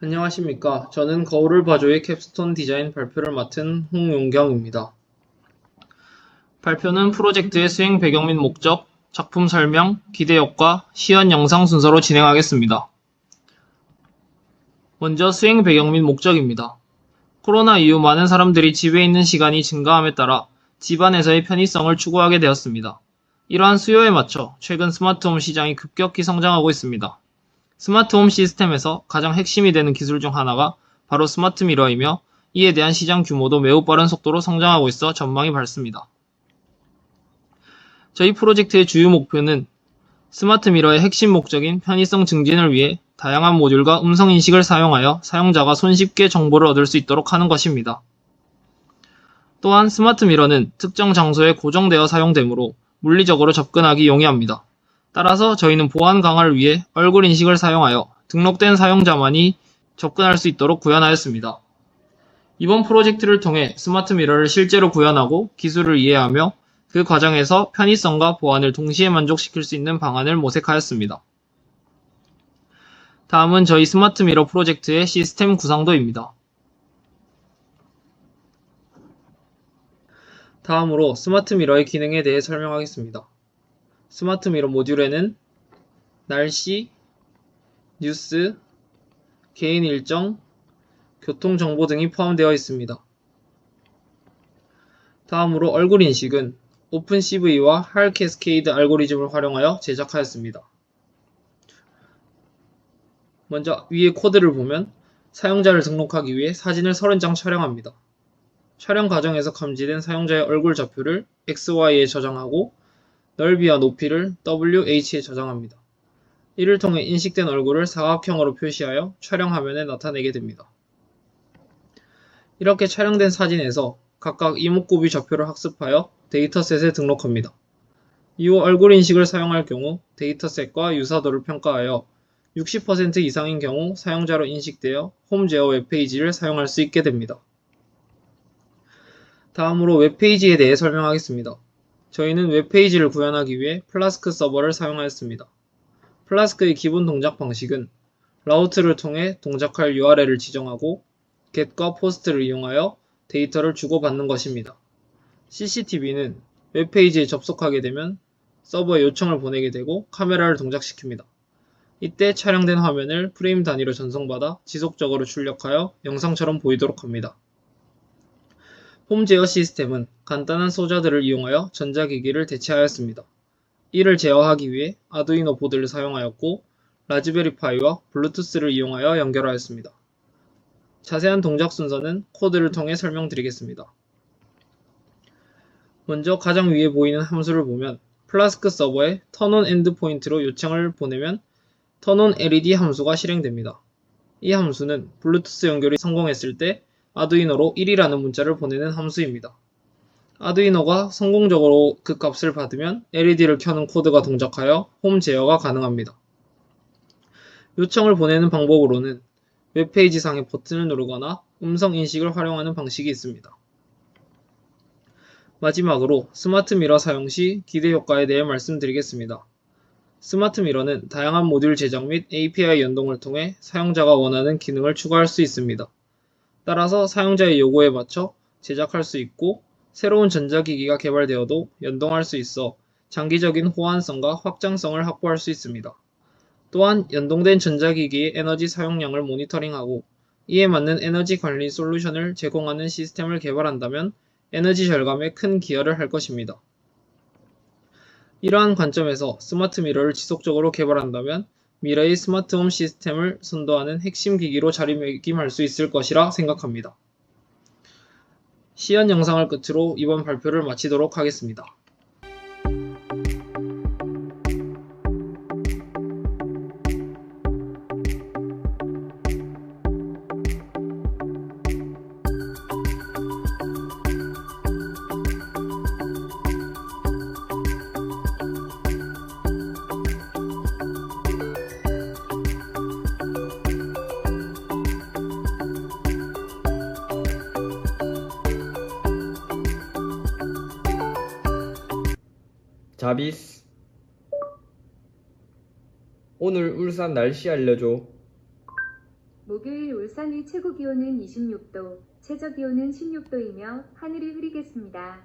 안녕하십니까. 저는 거울을 봐줘의 캡스톤 디자인 발표를 맡은 홍용경입니다. 발표는 프로젝트의 수행 배경 및 목적, 작품 설명, 기대 효과, 시연 영상 순서로 진행하겠습니다. 먼저 수행 배경 및 목적입니다. 코로나 이후 많은 사람들이 집에 있는 시간이 증가함에 따라 집안에서의 편의성을 추구하게 되었습니다. 이러한 수요에 맞춰 최근 스마트홈 시장이 급격히 성장하고 있습니다. 스마트 홈 시스템에서 가장 핵심이 되는 기술 중 하나가 바로 스마트 미러이며 이에 대한 시장 규모도 매우 빠른 속도로 성장하고 있어 전망이 밝습니다. 저희 프로젝트의 주요 목표는 스마트 미러의 핵심 목적인 편의성 증진을 위해 다양한 모듈과 음성 인식을 사용하여 사용자가 손쉽게 정보를 얻을 수 있도록 하는 것입니다. 또한 스마트 미러는 특정 장소에 고정되어 사용되므로 물리적으로 접근하기 용이합니다. 따라서 저희는 보안 강화를 위해 얼굴 인식을 사용하여 등록된 사용자만이 접근할 수 있도록 구현하였습니다. 이번 프로젝트를 통해 스마트 미러를 실제로 구현하고 기술을 이해하며 그 과정에서 편의성과 보안을 동시에 만족시킬 수 있는 방안을 모색하였습니다. 다음은 저희 스마트 미러 프로젝트의 시스템 구상도입니다. 다음으로 스마트 미러의 기능에 대해 설명하겠습니다. 스마트 미러 모듈에는 날씨, 뉴스, 개인 일정, 교통 정보 등이 포함되어 있습니다. 다음으로 얼굴 인식은 오픈CV와 할 캐스케이드 알고리즘을 활용하여 제작하였습니다. 먼저 위에 코드를 보면 사용자를 등록하기 위해 사진을 30장 촬영합니다. 촬영 과정에서 감지된 사용자의 얼굴 좌표를 XY에 저장하고 넓이와 높이를 WH에 저장합니다. 이를 통해 인식된 얼굴을 사각형으로 표시하여 촬영 화면에 나타내게 됩니다. 이렇게 촬영된 사진에서 각각 이목구비 좌표를 학습하여 데이터셋에 등록합니다. 이후 얼굴 인식을 사용할 경우 데이터셋과 유사도를 평가하여 60% 이상인 경우 사용자로 인식되어 홈 제어 웹페이지를 사용할 수 있게 됩니다. 다음으로 웹페이지에 대해 설명하겠습니다. 저희는 웹페이지를 구현하기 위해 플라스크 서버를 사용하였습니다. 플라스크의 기본 동작 방식은 라우트를 통해 동작할 URL을 지정하고 get과 post를 이용하여 데이터를 주고받는 것입니다. CCTV는 웹페이지에 접속하게 되면 서버에 요청을 보내게 되고 카메라를 동작시킵니다. 이때 촬영된 화면을 프레임 단위로 전송받아 지속적으로 출력하여 영상처럼 보이도록 합니다. 홈 제어 시스템은 간단한 소자들을 이용하여 전자기기를 대체하였습니다. 이를 제어하기 위해 아두이노 보드를 사용하였고 라즈베리 파이와 블루투스를 이용하여 연결하였습니다. 자세한 동작 순서는 코드를 통해 설명드리겠습니다. 먼저 가장 위에 보이는 함수를 보면 플라스크 서버에 턴온 엔드포인트로 요청을 보내면 턴온 LED 함수가 실행됩니다. 이 함수는 블루투스 연결이 성공했을 때 아두이노로 1이라는 문자를 보내는 함수입니다. 아두이노가 성공적으로 그 값을 받으면 LED를 켜는 코드가 동작하여 홈 제어가 가능합니다. 요청을 보내는 방법으로는 웹페이지 상의 버튼을 누르거나 음성 인식을 활용하는 방식이 있습니다. 마지막으로 스마트 미러 사용 시 기대 효과에 대해 말씀드리겠습니다. 스마트 미러는 다양한 모듈 제작 및 API 연동을 통해 사용자가 원하는 기능을 추가할 수 있습니다. 따라서 사용자의 요구에 맞춰 제작할 수 있고 새로운 전자기기가 개발되어도 연동할 수 있어 장기적인 호환성과 확장성을 확보할 수 있습니다. 또한 연동된 전자기기의 에너지 사용량을 모니터링하고 이에 맞는 에너지 관리 솔루션을 제공하는 시스템을 개발한다면 에너지 절감에 큰 기여를 할 것입니다. 이러한 관점에서 스마트 미러를 지속적으로 개발한다면 미래의 스마트 홈 시스템을 선도하는 핵심 기기로 자리매김할 수 있을 것이라 생각합니다. 시연 영상을 끝으로 이번 발표를 마치도록 하겠습니다. 자비스 오늘 울산 날씨 알려줘 목요일 울산의 최고 기온은 26도, 최저 기온은 16도이며 하늘이 흐리겠습니다.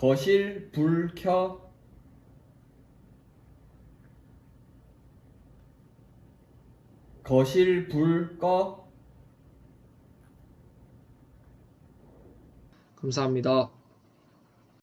거실 불 켜. 거실 불 꺼. 감사합니다.